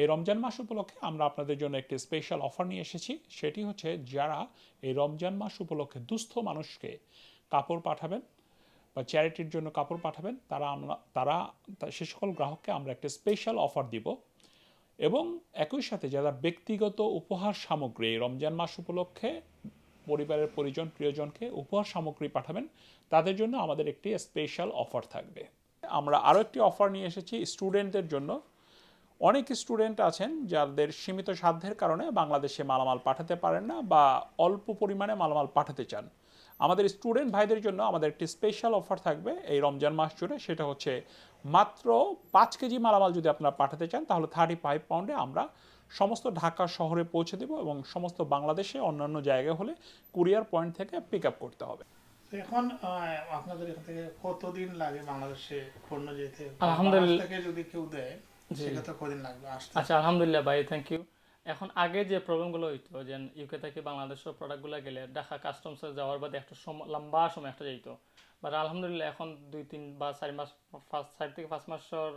এই রমজান মাস উপলক্ষে আমরা আপনাদের জন্য একটি স্পেশাল অফার নিয়ে এসেছি। সেটি হচ্ছে যারা এই রমজান মাস উপলক্ষে দুস্থ মানুষকে কাপড় পাঠাবেন বা চ্যারিটির জন্য কাপড় পাঠাবেন, তারা আমরা, তারা সে সকল গ্রাহককে আমরা একটা স্পেশাল অফার দিব। এবং একই সাথে যারা ব্যক্তিগত উপহার সামগ্রী রমজান মাস উপলক্ষে পরিবারের পরিজন, প্রিয়জনকে উপহার সামগ্রী পাঠাবেন, তাদের জন্য আমাদের একটি স্পেশাল অফার থাকবে। আমরা আরও একটি অফার নিয়ে এসেছি স্টুডেন্টদের জন্য। অনেক স্টুডেন্ট আছেন যাদের সীমিত সাধ্যের কারণে বাংলাদেশে মালামাল পাঠাতে পারেন না বা অল্প পরিমাণে মালামাল পাঠাতে চান। আমাদের স্টুডেন্ট ভাইদের জন্য আমাদের একটি স্পেশাল অফার থাকবে এই রমজান মাস জুড়ে। সেটা হচ্ছে মাত্র পাঁচ কেজি মালামাল যদি আপনারা পাঠাতে চান তাহলে থার্টি ফাইভ পাউন্ডে আমরা সমস্ত ঢাকা শহরে পৌঁছে দেব এবং সমস্ত বাংলাদেশে অন্যান্য জায়গায় হলে কুরিয়ার পয়েন্ট থেকে পিক আপ করতে হবে। এখন আপনাদের এখান থেকে কতদিন লাগে বাংলাদেশে পণ্য যেতে? আলহামদুলিল্লাহ। যদি কেউ দেয় সেক্ষেত্রে কদিন লাগবে আচ্ছা আলহামদুলিল্লাহ ভাই থ্যাংক ইউ এখন আগে যে প্রবলেমগুলো হইতো যে ইউকে থেকে বাংলাদেশের প্রোডাক্টগুলো গেলে ঢাকা কাস্টমসে যাওয়ার বাদে একটা লম্বা সময় একটা যাইতো। বাট আলহামদুলিল্লাহ এখন দুই তিন বা চারি মাস পাঁচ চার থেকে পাঁচ মাসের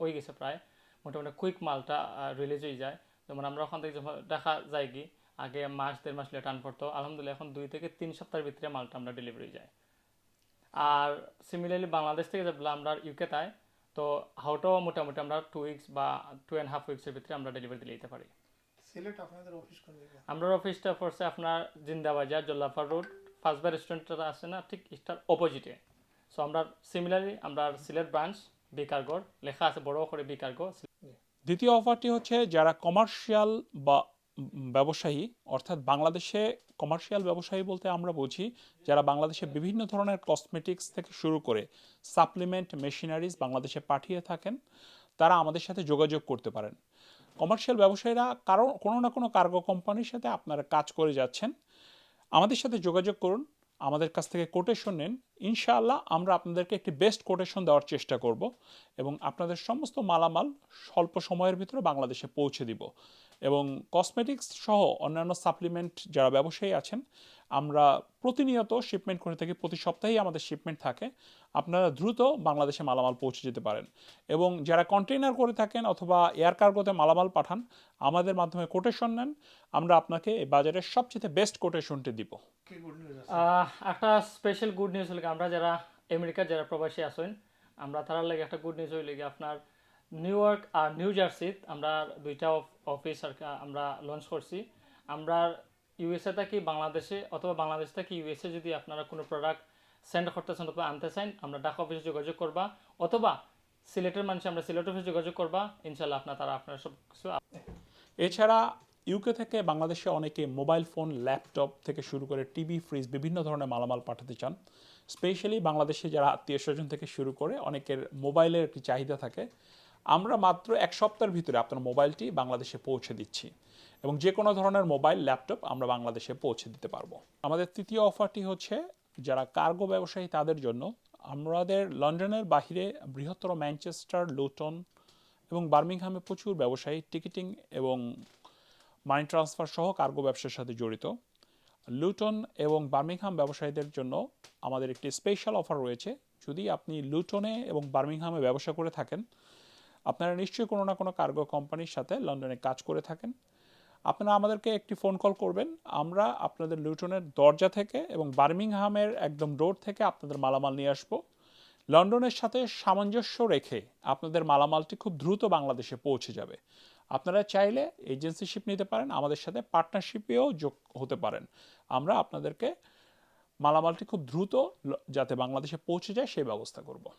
হয়ে গেছে প্রায়। মোটামুটি কুইক মালটা রিলিজ হয়ে যায়। যেমন আমরা ওখান থেকে যখন দেখা যায় কি আগে মাস দেড় মাস লেটান পড়তো আলহামদুলিল্লাহ এখন দুই থেকে তিন সপ্তাহের ভিতরে মালটা আমরা ডেলিভারি যায়। আর সিমিলারলি বাংলাদেশ থেকে যে আমরা ইউকে তাই তো হাওটাও মোটামুটি আমরা টু উইকস বা টু অ্যান্ড হাফ উইক্সের ভিতরে আমরা ডেলিভারি দিলে দিতে পারি। সিলেট আপনাদের অফিস কোন জায়গায় আমরা অফিসটা পড়ছে আপনার জিন্দাবাজার জল্লাফার রোড ফার্স্টবার রেস্টুরেন্টটা আছে না ঠিক ইস্টার অপোজিটে সো আমরা সিমিলারলি আমরা সিলেট ব্রাঞ্চ বিকারগড় লেখা আছে বড় করে বিকারগড়। দ্বিতীয় অফারটি হচ্ছে যারা কমার্শিয়াল বা ব্যবসায়ী, অর্থাৎ বাংলাদেশে কমার্শিয়াল ব্যবসায়ী বলতে আমরা বুঝি, যারা বাংলাদেশে বিভিন্ন ধরনের কসমেটিক্স থেকে শুরু করে সাপ্লিমেন্ট মেশিনারিজ বাংলাদেশে পাঠিয়ে থাকেন, তারা আমাদের সাথে যোগাযোগ করতে পারেন। কমার্শিয়াল ব্যবসায়ীরা কারও, কোনো না কোনো কার্গো কোম্পানির সাথে আপনারা কাজ করে যাচ্ছেন। আমাদের সাথে যোগাযোগ করুন আমাদের কাছ থেকে কোটেশন নেন। ইনশাআল্লাহ আমরা আপনাদেরকে একটি বেস্ট কোটেশন দেওয়ার চেষ্টা করব এবং আপনাদের সমস্ত মালামাল স্বল্প সময়ের ভিতরে বাংলাদেশে পৌঁছে দিব। এবং কসমেটিক্স সহ অন্যান্য সাপ্লিমেন্ট যারা ব্যবসায়ী আছেন, আমরা প্রতিনিয়ত শিপমেন্ট করে থাকি, প্রতি সপ্তাহেই আমাদের শিপমেন্ট থাকে। আপনারা দ্রুত বাংলাদেশে মালামাল পৌঁছে যেতে পারেন। এবং যারা কন্টেইনার করে থাকেন অথবা এয়ার কার্গোতে মালামাল পাঠান, আমাদের মাধ্যমে কোটেশন নেন। আমরা আপনাকে এই বাজারের সবচেয়ে বেস্ট কোটেশনটি দিব। একটা স্পেশাল গুড নিউজ হলে আমরা যারা আমেরিকার যারা প্রবাসী আছেন আমরা তার লাগে একটা গুড নিউজ হইলে কি আপনার নিউ ইয়র্ক আর নিউ জার্সিত আমরা দুইটা অফিস আর কি আমরা লঞ্চ করছি। আমরা ইউএসএ থেকে বাংলাদেশে অথবা বাংলাদেশ থেকে ইউএসএ যদি আপনারা কোনো প্রোডাক্ট সেন্ড করতেছেন অথবা আনতে চান আমরা ঢাকা অফিসে যোগাযোগ করবা। অথবা সিলেটের মানুষ আমরা সিলেট অফিসে যোগাযোগ করবা। ইনশাল্লাহ আপনার তারা আপনার সব কিছু এছাড়া ইউকে থেকে বাংলাদেশে অনেকে মোবাইল ফোন ল্যাপটপ থেকে শুরু করে টিভি ফ্রিজ বিভিন্ন ধরনের মালামাল পাঠাতে চান। স্পেশালি বাংলাদেশে যারা আত্মীয় স্বজন থেকে শুরু করে অনেকের মোবাইলের একটি চাহিদা থাকে। আমরা মাত্র এক সপ্তাহের ভিতরে আপনার মোবাইলটি বাংলাদেশে পৌঁছে দিচ্ছি এবং যে কোনো ধরনের মোবাইল ল্যাপটপ আমরা বাংলাদেশে পৌঁছে দিতে পারব। আমাদের তৃতীয় অফারটি হচ্ছে যারা কার্গো ব্যবসায়ী তাদের জন্য আমাদের লন্ডনের বাহিরে বৃহত্তর ম্যানচেস্টার, লুটন এবং বার্মিংহামে প্রচুর ব্যবসায়ী টিকিটিং এবং মানি ট্রান্সফার সহ কার্গো ব্যবসার সাথে জড়িত। লুটন এবং বার্মিংহাম ব্যবসায়ীদের জন্য আমাদের একটি স্পেশাল অফার রয়েছে। যদি আপনি লুটনে এবং বার্মিংহামে ব্যবসা করে থাকেন, আপনারা নিশ্চয়ই কোনো না কোনো কার্গো কোম্পানির সাথে লন্ডনে কাজ করে থাকেন। আপনারা আমাদেরকে একটি ফোন কল করবেন। আমরা আপনাদের লুটনের দরজা থেকে এবং বার্মিংহামের একদম রোড থেকে আপনাদের মালামাল নিয়ে আসব। লন্ডনের সাথে সামঞ্জস্য রেখে আপনাদের মালামালটি খুব দ্রুত বাংলাদেশে পৌঁছে যাবে। আপনারা চাইলে এজেন্সিশিপ নিতে পারেন, আমাদের সাথে পার্টনারশিপেও যোগ হতে পারেন। আমরা আপনাদেরকে মালামালটি খুব দ্রুত যাতে বাংলাদেশে পৌঁছে যায় সেই ব্যবস্থা করব।